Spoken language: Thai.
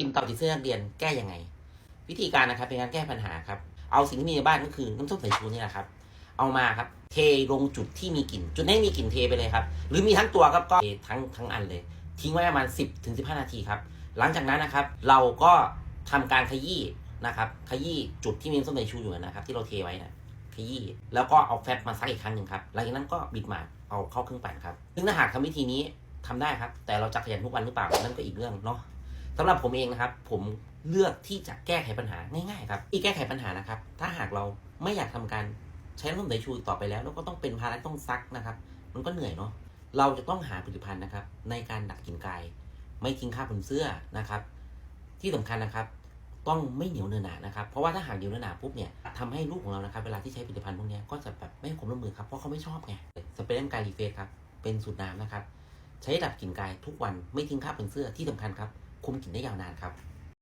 กินเต่าติดเสื้อนักเรียนแก้ยังไง วิธีการนะครับเป็นการแก้ปัญหาครับ เอาสิ่งที่มีในบ้านก็คือน้ำส้มสายชูนี่แหละครับ เอามาครับ เทลงจุดที่มีกลิ่น จุดไหนมีกลิ่นเทไปเลยครับ หรือมีทั้งตัวครับก็เททั้งทั้งอันเลย ทิ้งไว้ประมาณ 10ถึง15 นาทีครับ หลังจากนั้นนะครับ เราก็ทำการขยี้นะครับ ขยี้จุดที่มีน้ำส้มสายชูอยู่นะครับ ที่เราเทไว้นะขยี้แล้วก็เอาแฟตมาซักอีกครั้งหนึ่งครับ หลังจากนั้นก็บิดหมาดเอาเข้าเครื่องปั่นครับ ซึ่งถ้าหากทำวิธีนี้ทำได้ครับ แต่เราจะขยันทุกวันหรือเปล่านั่นก็อีกเรื่องเนาะ สำหรับผมเองนะครับ ผมเลือกที่จะแก้ไขปัญหาง่ายๆครับอีกแก้ไขปัญหานะครับ ถ้าหากเราไม่อยากทำการใช้น้ำส้มสายชูต่อไปแล้ว แล้วก็ต้องเป็นภาระต้องซักนะครับ มันก็เหนื่อยเนาะเราจะต้องหาผลิตภัณฑ์นะครับ ในการดักกลิ่นกาย ไม่ทิ้งคราบบนเสื้อนะครับ ที่สำคัญนะครับ ต้องไม่เหนียวเนื้อหนานะครับ เพราะว่าถ้าหากเหนียวเนื้อหนาปุ๊บเนี่ยทำให้ลูกของเรานะครับ เวลาที่ใช้ผลิตภัณฑ์พวกนี้ก็จะแบบไม่ให้ความร่วมมือครับเพราะเขาไม่ชอบไงสเปรย์น้ำกายรีเฟสครับเป็นสูตรน้ำนะครับ ใช้ดับกลิ่นกายทุกวันไม่ทิ้งคราบนเสื้อที่สำคัญครับ คุมกลิ่นได้ยาวนานครับ